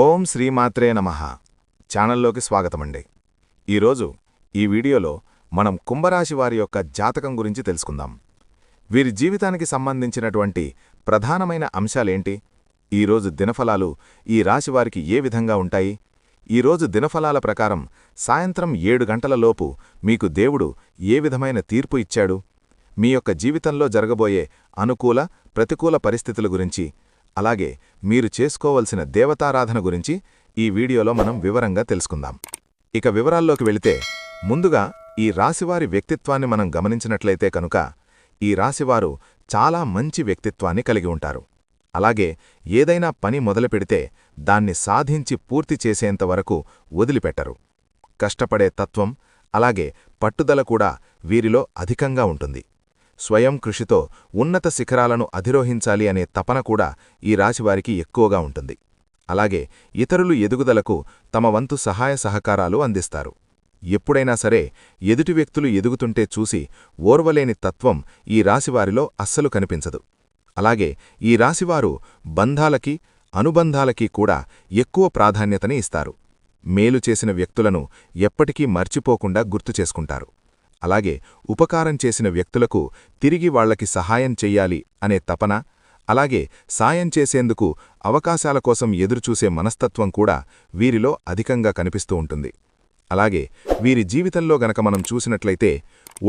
ఓం శ్రీమాత్రే నమ. ఛానల్లోకి స్వాగతమండి. ఈరోజు ఈ వీడియోలో మనం కుంభరాశి వారి యొక్క జాతకం గురించి తెలుసుకుందాం. వీరి జీవితానికి సంబంధించినటువంటి ప్రధానమైన అంశాలేంటి? ఈరోజు దినఫలాలు ఈ రాశి వారికి ఏ విధంగా ఉంటాయి? ఈరోజు దినఫలాల ప్రకారం సాయంత్రం ఏడు గంటలలోపు మీకు దేవుడు ఏ విధమైన తీర్పు ఇచ్చాడు? మీ యొక్క జీవితంలో జరగబోయే అనుకూల ప్రతికూల పరిస్థితుల గురించి అలాగే మీరు చేసుకోవలసిన దేవతారాధన గురించి ఈ వీడియోలో మనం వివరంగా తెలుసుకుందాం. ఇక వివరాల్లోకి వెళితే ముందుగా ఈ రాశివారి వ్యక్తిత్వాన్ని మనం గమనించినట్లయితే కనుక ఈ రాశివారు చాలా మంచి వ్యక్తిత్వాన్ని కలిగి ఉంటారు. అలాగే ఏదైనా పని మొదలుపెడితే దాన్ని సాధించి పూర్తి చేసేంతవరకు వదిలిపెట్టరు. కష్టపడే తత్వం అలాగే పట్టుదల కూడా వీరిలో అధికంగా ఉంటుంది. స్వయం కృషితో ఉన్నత శిఖరాలను అధిరోహించాలి అనే తపన కూడా ఈ రాశివారికి ఎక్కువగా ఉంటుంది. అలాగే ఇతరులు ఎదుగుదలకు తమ వంతు సహాయ సహకారాలు అందిస్తారు. ఎప్పుడైనా సరే ఎదుటి వ్యక్తులు ఎదుగుతుంటే చూసి ఓర్వలేని తత్వం ఈ రాశివారిలో అస్సలు కనిపించదు. అలాగే ఈ రాశివారు బంధాలకి అనుబంధాలకి కూడా ఎక్కువ ప్రాధాన్యతని ఇస్తారు. మేలు చేసిన వ్యక్తులను ఎప్పటికీ మర్చిపోకుండా గుర్తు చేసుకుంటారు. అలాగే ఉపకారం చేసిన వ్యక్తులకు తిరిగి వాళ్ళకి సహాయం చెయ్యాలి అనే తపన అలాగే సాయం చేసేందుకు అవకాశాల కోసం ఎదురుచూసే మనస్తత్వం కూడా వీరిలో అధికంగా కనిపిస్తూ ఉంటుంది. అలాగే వీరి జీవితంలో గనక మనం చూసినట్లయితే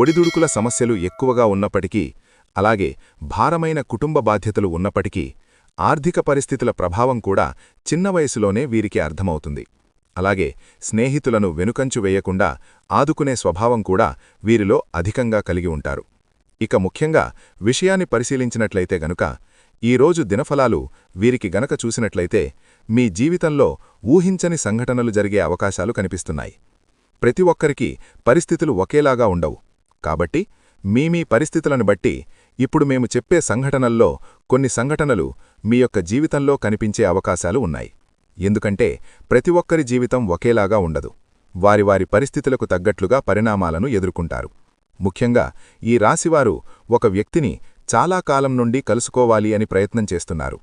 ఒడిదుడుకుల సమస్యలు ఎక్కువగా ఉన్నప్పటికీ అలాగే భారమైన కుటుంబ బాధ్యతలు ఉన్నప్పటికీ ఆర్థిక పరిస్థితుల ప్రభావం కూడా చిన్న వయసులోనే వీరికి అర్థమవుతుంది. అలాగే స్నేహితులను వెనుకంచు వేయకుండా ఆదుకునే స్వభావం కూడా వీరిలో అధికంగా కలిగి ఉంటారు. ఇక ముఖ్యంగా విషయాన్ని పరిశీలించినట్లయితే గనుక ఈరోజు దినఫలాలు వీరికి గనక చూసినట్లయితే మీ జీవితంలో ఊహించని సంఘటనలు జరిగే అవకాశాలు కనిపిస్తున్నాయి. ప్రతి ఒక్కరికి పరిస్థితులు ఒకేలాగా ఉండవు. కాబట్టి మీ మీ పరిస్థితులను బట్టి ఇప్పుడు మేము చెప్పే సంఘటనల్లో కొన్ని సంఘటనలు మీ యొక్క జీవితంలో కనిపించే అవకాశాలు ఉన్నాయి. ఎందుకంటే ప్రతి ఒక్కరి జీవితం ఒకేలాగా ఉండదు. వారి వారి పరిస్థితులకు తగ్గట్లుగా పరిణామాలను ఎదుర్కొంటారు. ముఖ్యంగా ఈ రాశివారు ఒక వ్యక్తిని చాలా కాలం నుండి కలుసుకోవాలి అని ప్రయత్నం చేస్తున్నారు.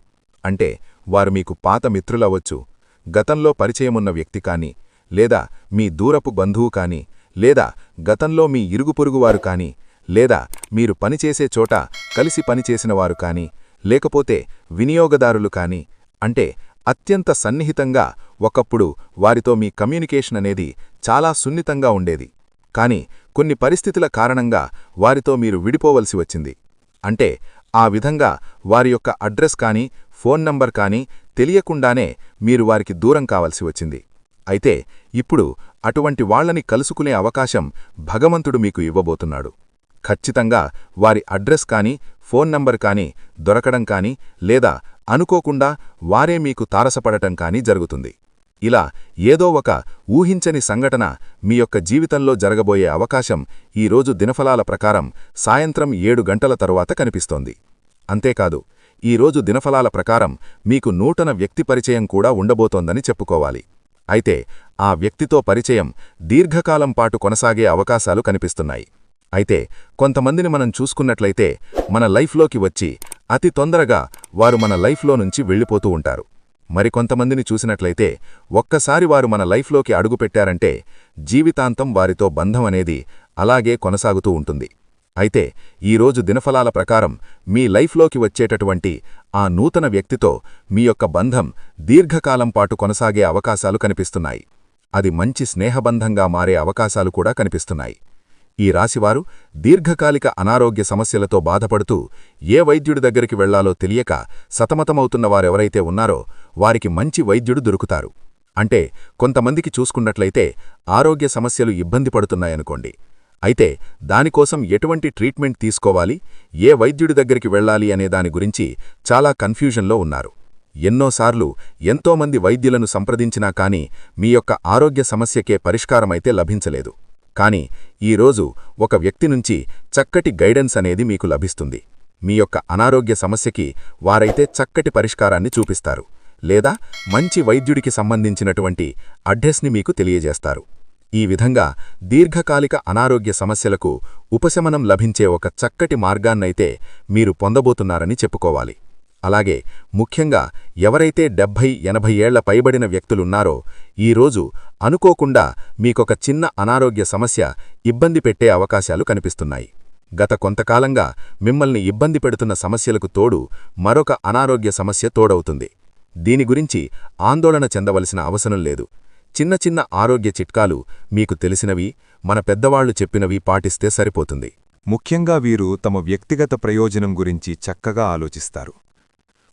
అంటే వారు మీకు పాత మిత్రులవచ్చు గతంలో పరిచయమున్న వ్యక్తి కానీ లేదా మీ దూరపు బంధువు కానీ లేదా గతంలో మీ ఇరుగుపొరుగువారు కానీ లేదా మీరు పనిచేసే చోట కలిసి పనిచేసినవారు కానీ లేకపోతే వినియోగదారులు కానీ అంటే అత్యంత సన్నిహితంగా ఒకప్పుడు వారితో మీ కమ్యూనికేషన్ అనేది చాలా సున్నితంగా ఉండేది. కాని కొన్ని పరిస్థితుల కారణంగా వారితో మీరు విడిపోవలసి వచ్చింది. అంటే ఆ విధంగా వారి యొక్క అడ్రస్ కానీ ఫోన్ నంబర్ కాని తెలియకుండానే మీరు వారికి దూరం కావలసి వచ్చింది. అయితే ఇప్పుడు అటువంటి వాళ్ళని కలుసుకునే అవకాశం భగవంతుడు మీకు ఇవ్వబోతున్నాడు. ఖచ్చితంగా వారి అడ్రస్ కాని ఫోన్ నంబర్ కానీ దొరకడం కాని లేదా అనుకోకుండా వారే మీకు తారసపడటం కానీ జరుగుతుంది. ఇలా ఏదో ఒక ఊహించని సంఘటన మీ యొక్క జీవితంలో జరగబోయే అవకాశం ఈరోజు దినఫలాల ప్రకారం సాయంత్రం ఏడు గంటల తరువాత కనిపిస్తోంది. అంతేకాదు ఈరోజు దినఫలాల ప్రకారం మీకు నూటన వ్యక్తి పరిచయం కూడా ఉండబోతోందని చెప్పుకోవాలి. అయితే ఆ వ్యక్తితో పరిచయం దీర్ఘకాలం పాటు కొనసాగే అవకాశాలు కనిపిస్తున్నాయి. అయితే కొంతమందిని మనం చూసుకున్నట్లయితే మన లైఫ్లోకి వచ్చి అతి తొందరగా వారు మన లైఫ్లో నుంచి వెళ్ళిపోతూ ఉంటారు. మరికొంతమందిని చూసినట్లయితే ఒక్కసారి వారు మన లైఫ్లోకి అడుగుపెట్టారంటే జీవితాంతం వారితో బంధం అనేది అలాగే కొనసాగుతూ ఉంటుంది. అయితే ఈరోజు దినఫలాల ప్రకారం మీ లైఫ్లోకి వచ్చేటటువంటి ఆ నూతన వ్యక్తితో మీ యొక్క బంధం దీర్ఘకాలం పాటు కొనసాగే అవకాశాలు కనిపిస్తున్నాయి. అది మంచి స్నేహబంధంగా మారే అవకాశాలు కూడా కనిపిస్తున్నాయి. ఈ రాశివారు దీర్ఘకాలిక అనారోగ్య సమస్యలతో బాధపడుతూ ఏ వైద్యుడి దగ్గరికి వెళ్ళాలో తెలియక సతమతమవుతున్న వారెవరైతే ఉన్నారో వారికి మంచి వైద్యుడు దొరుకుతారు. అంటే కొంతమందికి చూసుకున్నట్లయితే ఆరోగ్య సమస్యలు ఇబ్బంది పడుతున్నాయనుకోండి. అయితే దానికోసం ఎటువంటి ట్రీట్మెంట్ తీసుకోవాలి ఏ వైద్యుడి దగ్గరికి వెళ్ళాలి అనే దాని గురించి చాలా కన్ఫ్యూజన్లో ఉన్నారు. ఎన్నోసార్లు ఎంతోమంది వైద్యులను సంప్రదించినా కాని మీ యొక్క ఆరోగ్య సమస్యకే పరిష్కారమైతే లభించలేదు. కానీ ఈరోజు ఒక వ్యక్తి నుంచి చక్కటి గైడెన్స్ అనేది మీకు లభిస్తుంది. మీ యొక్క అనారోగ్య సమస్యకి వారైతే చక్కటి పరిష్కారాన్ని చూపిస్తారు. లేదా మంచి వైద్యుడికి సంబంధించినటువంటి అడ్రస్ని మీకు తెలియజేస్తారు. ఈ విధంగా దీర్ఘకాలిక అనారోగ్య సమస్యలకు ఉపశమనం లభించే ఒక చక్కటి మార్గాన్నైతే మీరు పొందబోతున్నారని చెప్పుకోవాలి. అలాగే ముఖ్యంగా ఎవరైతే డెబ్భై ఎనభై ఏళ్ళ పైబడిన వ్యక్తులున్నారో ఈరోజు అనుకోకుండా మీకొక చిన్న అనారోగ్య సమస్య ఇబ్బంది పెట్టే అవకాశాలు కనిపిస్తున్నాయి. గత కొంతకాలంగా మిమ్మల్ని ఇబ్బంది పెడుతున్న సమస్యలకు తోడు మరొక అనారోగ్య సమస్య తోడవుతుంది. దీని గురించి ఆందోళన చెందవలసిన అవసరం లేదు. చిన్న చిన్న ఆరోగ్య చిట్కాలు మీకు తెలిసినవి మన పెద్దవాళ్ళు చెప్పినవి పాటిస్తే సరిపోతుంది. ముఖ్యంగా వీరు తమ వ్యక్తిగత ప్రయోజనం గురించి చక్కగా ఆలోచిస్తారు.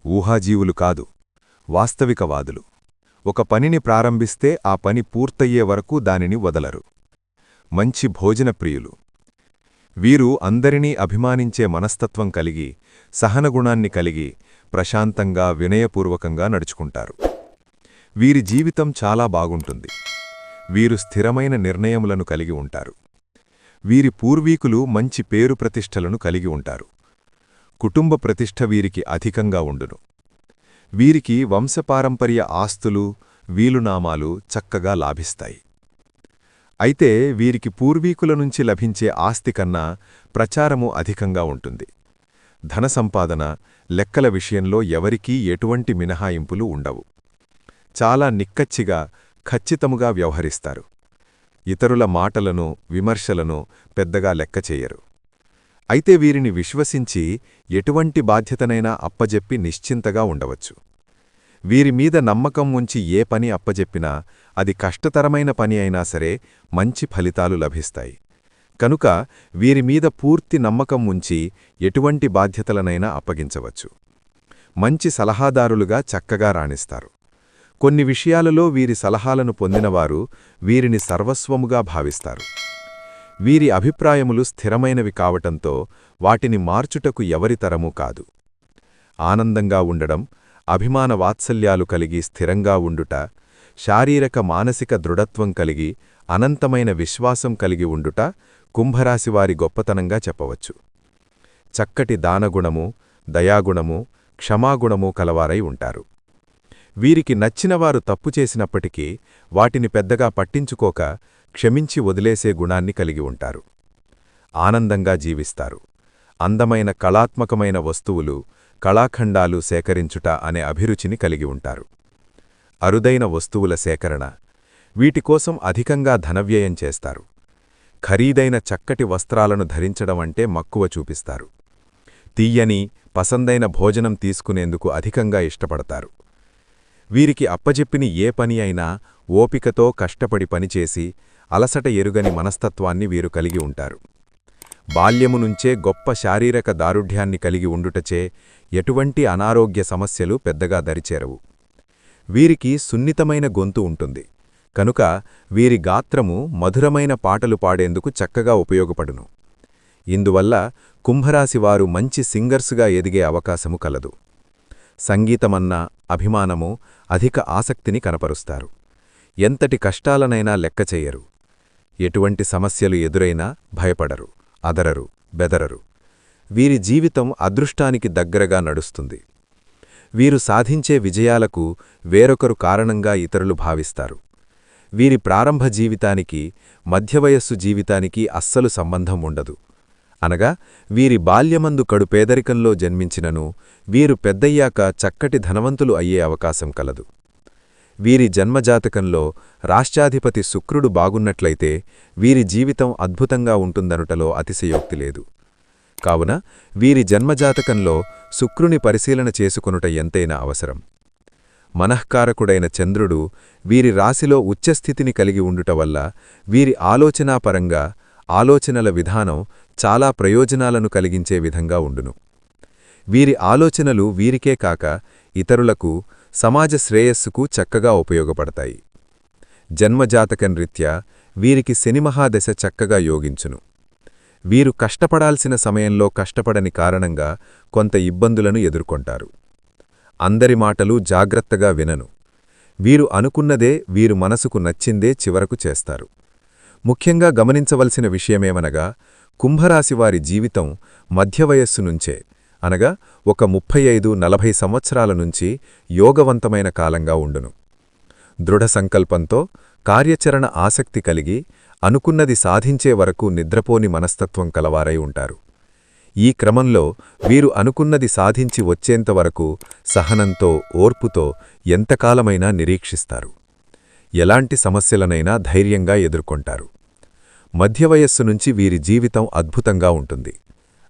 ఊహాజీవులు కాదు వాస్తవికవాదులు. ఒక పనిని ప్రారంభిస్తే ఆ పని పూర్తయ్యే వరకు దానిని వదలరు. మంచి భోజన ప్రియులు. వీరు అందరినీ అభిమానించే మనస్తత్వం కలిగి సహనగుణాన్ని కలిగి ప్రశాంతంగా వినయపూర్వకంగా నడుచుకుంటారు. వీరి జీవితం చాలా బాగుంటుంది. వీరు స్థిరమైన నిర్ణయములను కలిగి ఉంటారు. వీరి పూర్వీకులు మంచి పేరు ప్రతిష్టలను కలిగి ఉంటారు. కుటుంబ ప్రతిష్ఠ వీరికి అధికంగా ఉండును. వీరికి వంశపారంపర్య ఆస్తులు వీలునామాలు చక్కగా లాభిస్తాయి. అయితే వీరికి పూర్వీకుల నుంచి లభించే ఆస్తి కన్నా ప్రచారము అధికంగా ఉంటుంది. ధన సంపాదన లెక్కల విషయంలో ఎవరికీ ఎటువంటి మినహాయింపులు ఉండవు. చాలా నిక్కచ్చిగా ఖచ్చితముగా వ్యవహరిస్తారు. ఇతరుల మాటలను విమర్శలను పెద్దగా లెక్క అయితే వీరిని విశ్వసించి ఎటువంటి బాధ్యతనైనా అప్పజెప్పి నిశ్చింతగా ఉండవచ్చు. వీరి మీద నమ్మకం ఉంచి ఏ పని అప్పజెప్పినా అది కష్టతరమైన పని అయినా సరే మంచి ఫలితాలు లభిస్తాయి. కనుక వీరి మీద పూర్తి నమ్మకం ఉంచి ఎటువంటి బాధ్యతలనైనా అప్పగించవచ్చు. మంచి సలహాదారులుగా చక్కగా రాణిస్తారు. కొన్ని విషయాలలో వీరి సలహాలను పొందినవారు వీరిని సర్వస్వముగా భావిస్తారు. వీరి అభిప్రాయములు స్థిరమైనవి కావటంతో వాటిని మార్చుటకు ఎవరితరమూ కాదు. ఆనందంగా ఉండడం అభిమాన వాత్సల్యాలు కలిగి స్థిరంగా ఉండుట శారీరక మానసిక దృఢత్వం కలిగి అనంతమైన విశ్వాసం కలిగి ఉండుట కుంభరాశివారి గొప్పతనంగా చెప్పవచ్చు. చక్కటి దానగుణము దయాగుణము క్షమాగుణము కలవారై ఉంటారు. వీరికి నచ్చినవారు తప్పు చేసినప్పటికీ వాటిని పెద్దగా పట్టించుకోక క్షమించి వదిలేసే గుణాన్ని కలిగి ఉంటారు. ఆనందంగా జీవిస్తారు. అందమైన కళాత్మకమైన వస్తువులు కళాఖండాలు సేకరించుట అనే అభిరుచిని కలిగి ఉంటారు. అరుదైన వస్తువుల సేకరణ వీటికోసం అధికంగా ధనవ్యయం చేస్తారు. ఖరీదైన చక్కటి వస్త్రాలను ధరించడం అంటే మక్కువ చూపిస్తారు. తీయని పసందైన భోజనం తీసుకునేందుకు అధికంగా ఇష్టపడతారు. వీరికి అప్పజెప్పిన ఏ పని అయినా ఓపికతో కష్టపడి పనిచేసి అలసట ఎరుగని మనస్తత్వాన్ని వీరు కలిగి ఉంటారు. బాల్యము నుంచే గొప్ప శారీరక దారుఢ్యాన్ని కలిగి ఉండుటచే ఎటువంటి అనారోగ్య సమస్యలు పెద్దగా దరిచేరవు. వీరికి సున్నితమైన గొంతు ఉంటుంది. కనుక వీరి గాత్రము మధురమైన పాటలు పాడేందుకు చక్కగా ఉపయోగపడును. ఇందువల్ల కుంభరాశివారు మంచి సింగర్సుగా ఎదిగే అవకాశము కలదు. సంగీతమన్నా అభిమానము అధిక ఆసక్తిని కనపరుస్తారు. ఎంతటి కష్టాలనైనా లెక్కచేయరు ఎటువంటి సమస్యలు ఎదురైనా భయపడరు అదరరు బెదరరు. వీరి జీవితం అదృష్టానికి దగ్గరగా నడుస్తుంది. వీరు సాధించే విజయాలకు వేరొకరు కారణంగా ఇతరులు భావిస్తారు. వీరి ప్రారంభ జీవితానికి మధ్యవయస్సు జీవితానికి అస్సలు సంబంధం ఉండదు. అనగా వీరి బాల్యమందు కడు పేదరికంలో జన్మించినను వీరు పెద్దయ్యాక చక్కటి ధనవంతులు అయ్యే అవకాశం కలదు. వీరి జన్మజాతకంలో రాష్ట్రాధిపతి శుక్రుడు బాగున్నట్లయితే వీరి జీవితం అద్భుతంగా ఉంటుందనుటలో అతిశయోక్తి లేదు. కావున వీరి జన్మజాతకంలో శుక్రుని పరిశీలన చేసుకొనుట ఎంతైనా అవసరం. మనఃకారకుడైన చంద్రుడు వీరి రాశిలో ఉచ్చస్థితిని కలిగి ఉండుట వల్ల వీరి ఆలోచనాపరంగా ఆలోచనల విధానం చాలా ప్రయోజనాలను కలిగించే విధంగా ఉండును. వీరి ఆలోచనలు వీరికే కాక ఇతరులకు సమాజ శ్రేయస్సుకు చక్కగా ఉపయోగపడతాయి. జన్మజాతకం రీత్యా వీరికి శనిమహాదశ చక్కగా యోగించును. వీరు కష్టపడాల్సిన సమయంలో కష్టపడని కారణంగా కొంత ఇబ్బందులను ఎదుర్కొంటారు. అందరి మాటలు జాగ్రత్తగా వినను. వీరు అనుకున్నదే వీరు మనసుకు నచ్చిందే చివరకు చేస్తారు. ముఖ్యంగా గమనించవలసిన విషయమేమనగా కుంభరాశివారి జీవితం మధ్యవయస్సు నుంచే అనగా ఒక ముప్పై ఐదు నలభై సంవత్సరాల నుంచి యోగవంతమైన కాలంగా ఉండును. దృఢ సంకల్పంతో కార్యచరణ ఆసక్తి కలిగి అనుకున్నది సాధించే వరకు నిద్రపోని మనస్తత్వం కలవారై ఉంటారు. ఈ క్రమంలో వీరు అనుకున్నది సాధించి వచ్చేంతవరకు సహనంతో ఓర్పుతో ఎంతకాలమైనా నిరీక్షిస్తారు. ఎలాంటి సమస్యలనైనా ధైర్యంగా ఎదుర్కొంటారు. మధ్యవయస్సు నుంచి వీరి జీవితం అద్భుతంగా ఉంటుంది.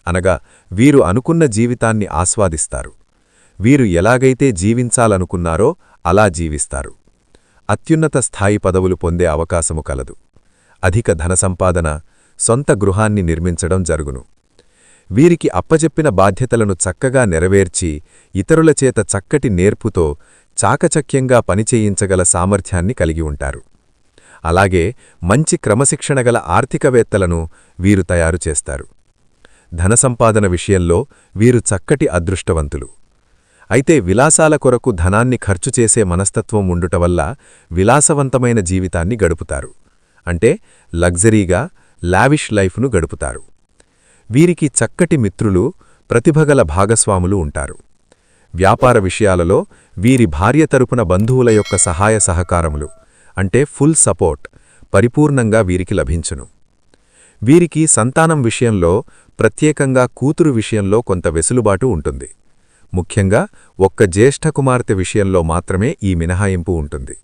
అనగా వీరు అనుకున్న జీవితాన్ని ఆస్వాదిస్తారు. వీరు ఎలాగైతే జీవించాలనుకున్నారో అలా జీవిస్తారు. అత్యున్నత స్థాయి పదవులు పొందే అవకాశము కలదు. అధిక ధనసంపాదన సొంత గృహాన్ని నిర్మించడం జరుగును. వీరికి అప్పజెప్పిన బాధ్యతలను చక్కగా నెరవేర్చి ఇతరుల చేత చక్కటి నేర్పుతో చాకచక్యంగా పనిచేయించగల సామర్థ్యాన్ని కలిగి ఉంటారు. అలాగే మంచి క్రమశిక్షణగల ఆర్థికవేత్తలను వీరు తయారు చేస్తారు. ధన సంపాదన విషయంలో వీరు చక్కటి అదృష్టవంతులు. అయితే విలాసాల కొరకు ధనాన్ని ఖర్చు చేసే మనస్తత్వం ఉండుట వల్ల విలాసవంతమైన జీవితాన్ని గడుపుతారు. అంటే లగ్జరీగా లావిష్ లైఫ్ను గడుపుతారు. వీరికి చక్కటి మిత్రులు ప్రతిభగల భాగస్వాములు ఉంటారు. వ్యాపార విషయాలలో వీరి భార్య తరపున బంధువుల యొక్క సహాయ సహకారములు అంటే ఫుల్ సపోర్ట్ పరిపూర్ణంగా వీరికి లభించును. వీరికి సంతానం విషయంలో ప్రత్యేకంగా కూతురు విషయంలో కొంత వెసులుబాటు ఉంటుంది. ముఖ్యంగా ఒక్క జ్యేష్ఠ కుమార్తె విషయంలో మాత్రమే ఈ మినహాయింపు ఉంటుంది.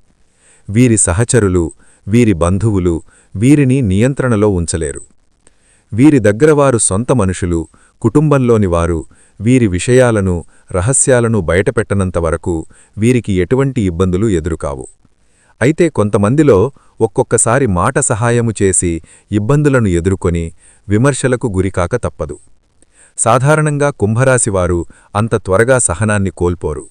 వీరి సహచరులు వీరి బంధువులు వీరిని నియంత్రణలో ఉంచలేరు. వీరి దగ్గరవారు సొంత మనుషులు కుటుంబంలోని వారు వీరి విషయాలను రహస్యాలను బయటపెట్టనంతవరకు వీరికి ఎటువంటి ఇబ్బందులు ఎదురుకావు. అయితే కొంతమందిలో ఒక్కొక్కసారి మాట సహాయము చేసి ఇబ్బందులను ఎదుర్కొని విమర్శలకు గురికాక తప్పదు. సాధారణంగా కుంభరాశివారు అంత త్వరగా సహనాన్ని కోల్పోరు.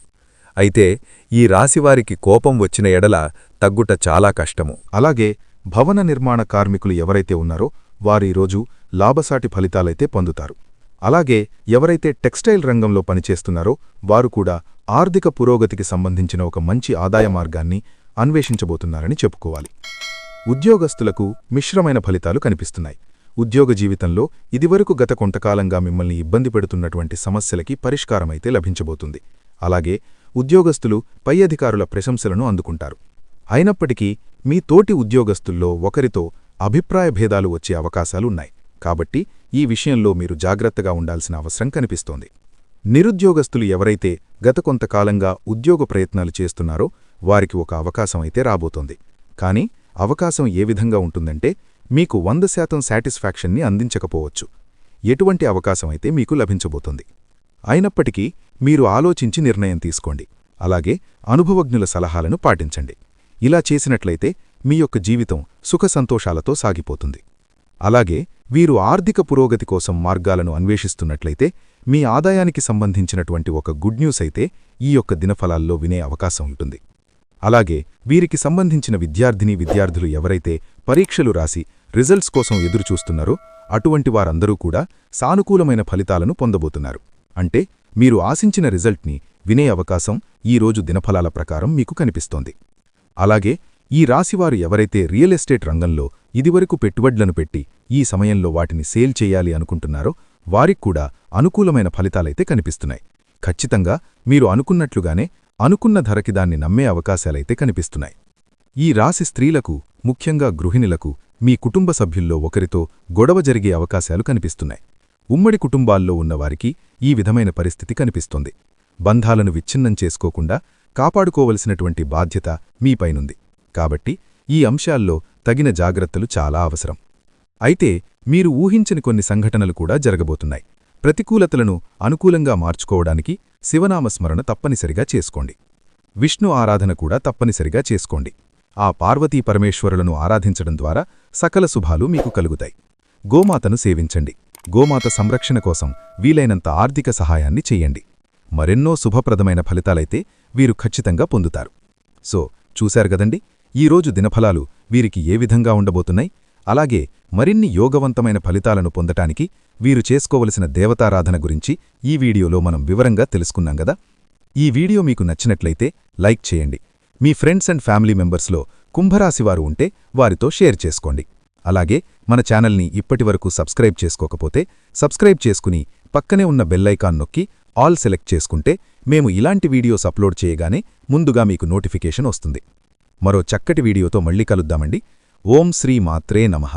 అయితే ఈ రాశివారికి కోపం వచ్చిన ఎడల తగ్గుట చాలా కష్టము. అలాగే భవన నిర్మాణ కార్మికులు ఎవరైతే ఉన్నారో వారీరోజు లాభసాటి ఫలితాలైతే పొందుతారు. అలాగే ఎవరైతే టెక్స్టైల్ రంగంలో పనిచేస్తున్నారో వారు కూడా ఆర్థిక పురోగతికి సంబంధించిన ఒక మంచి ఆదాయ మార్గాన్ని అన్వేషించబోతున్నారని చెప్పుకోవాలి. ఉద్యోగస్తులకు మిశ్రమైన ఫలితాలు కనిపిస్తున్నాయి. ఉద్యోగ జీవితంలో ఇదివరకు గత కొంతకాలంగా మిమ్మల్ని ఇబ్బంది పెడుతున్నటువంటి సమస్యలకి పరిష్కారమైతే లభించబోతుంది. అలాగే ఉద్యోగస్తులు పై అధికారుల ప్రశంసలను అందుకుంటారు. అయినప్పటికీ మీ తోటి ఉద్యోగస్తుల్లో ఒకరితో అభిప్రాయ భేదాలు వచ్చే అవకాశాలున్నాయి. కాబట్టి ఈ విషయంలో మీరు జాగ్రత్తగా ఉండాల్సిన అవసరం కనిపిస్తోంది. నిరుద్యోగస్తులు ఎవరైతే గత కొంతకాలంగా ఉద్యోగ ప్రయత్నాలు చేస్తున్నారో వారికి ఒక అవకాశం అయితే రాబోతోంది. కానీ అవకాశం ఏ విధంగా ఉంటుందంటే మీకు వంద శాతం సాటిస్ఫాక్షన్ని అందించకపోవచ్చు. ఎటువంటి అవకాశం అయితే మీకు లభించబోతుంది. అయినప్పటికీ మీరు ఆలోచించి నిర్ణయం తీసుకోండి. అలాగే అనుభవజ్ఞుల సలహాలను పాటించండి. ఇలా చేసినట్లయితే మీ యొక్క జీవితం సుఖ సంతోషాలతో సాగిపోతుంది. అలాగే వీరు ఆర్థిక పురోగతి కోసం మార్గాలను అన్వేషిస్తున్నట్లయితే మీ ఆదాయానికి సంబంధించినటువంటి ఒక గుడ్ న్యూస్ అయితే ఈ యొక్క దినఫలాల్లో వినే అవకాశం ఉంటుంది. అలాగే వీరికి సంబంధించిన విద్యార్థిని విద్యార్థులు ఎవరైతే పరీక్షలు రాసి రిజల్ట్స్ కోసం ఎదురుచూస్తున్నారో అటువంటి వారందరూ కూడా సానుకూలమైన ఫలితాలను పొందబోతున్నారు. అంటే మీరు ఆశించిన రిజల్ట్ని వినే అవకాశం ఈ రోజు దినఫలాల ప్రకారం మీకు కనిపిస్తోంది. అలాగే ఈ రాశివారు ఎవరైతే రియల్ ఎస్టేట్ రంగంలో ఇదివరకు పెట్టుబడులను పెట్టి ఈ సమయంలో వాటిని సేల్ చేయాలి అనుకుంటున్నారో వారికి కూడా అనుకూలమైన ఫలితాలైతే కనిపిస్తున్నాయి. ఖచ్చితంగా మీరు అనుకున్నట్లుగానే అనుకున్న ధరకి దాన్ని నమ్మే అవకాశాలైతే కనిపిస్తున్నాయి. ఈ రాశి స్త్రీలకు ముఖ్యంగా గృహిణులకు మీ కుటుంబ సభ్యుల్లో ఒకరితో గొడవ జరిగే అవకాశాలు కనిపిస్తున్నాయి. ఉమ్మడి కుటుంబాల్లో ఉన్నవారికి ఈ విధమైన పరిస్థితి కనిపిస్తోంది. బంధాలను విచ్ఛిన్నం చేసుకోకుండా కాపాడుకోవలసినటువంటి బాధ్యత మీపైనుంది. కాబట్టి ఈ అంశాల్లో తగిన జాగ్రత్తలు చాలా అవసరం. అయితే మీరు ఊహించని కొన్ని సంఘటనలు కూడా జరగబోతున్నాయి. ప్రతికూలతలను అనుకూలంగా మార్చుకోవడానికి శివనామస్మరణ తప్పనిసరిగా చేసుకోండి. విష్ణు ఆరాధన కూడా తప్పనిసరిగా చేసుకోండి. ఆ పార్వతీ పరమేశ్వరులను ఆరాధించడం ద్వారా సకల శుభాలు మీకు కలుగుతాయి. గోమాతను సేవించండి. గోమాత సంరక్షణ కోసం వీలైనంత ఆర్థిక సహాయాన్ని చెయ్యండి మరెన్నో శుభప్రదమైన ఫలితాలైతే వీరు ఖచ్చితంగా పొందుతారు. సో చూశారు గదండి ఈరోజు దినఫలాలు వీరికి ఏ విధంగా ఉండబోతున్నాయి? అలాగే మరిన్ని యోగవంతమైన ఫలితాలను పొందటానికి వీరు చేసుకోవలసిన దేవతారాధన గురించి ఈ వీడియోలో మనం వివరంగా తెలుసుకున్నాం గదా? ఈ వీడియో మీకు నచ్చినట్లయితే లైక్ చేయండి. మీ ఫ్రెండ్స్ అండ్ ఫ్యామిలీ మెంబర్స్లో కుంభరాశివారు ఉంటే వారితో షేర్ చేసుకోండి. అలాగే మన ఛానల్ని ఇప్పటివరకు సబ్స్క్రైబ్ చేసుకోకపోతే సబ్స్క్రైబ్ చేసుకుని పక్కనే ఉన్న బెల్లైకాన్ నొక్కి ఆల్ సెలెక్ట్ చేసుకుంటే మేము ఇలాంటి వీడియోస్ అప్లోడ్ చేయగానే ముందుగా మీకు నోటిఫికేషన్ వస్తుంది. మరో చక్కటి వీడియోతో మళ్ళీ కలుద్దామండి. ఓం శ్రీ మాత్రే నమః.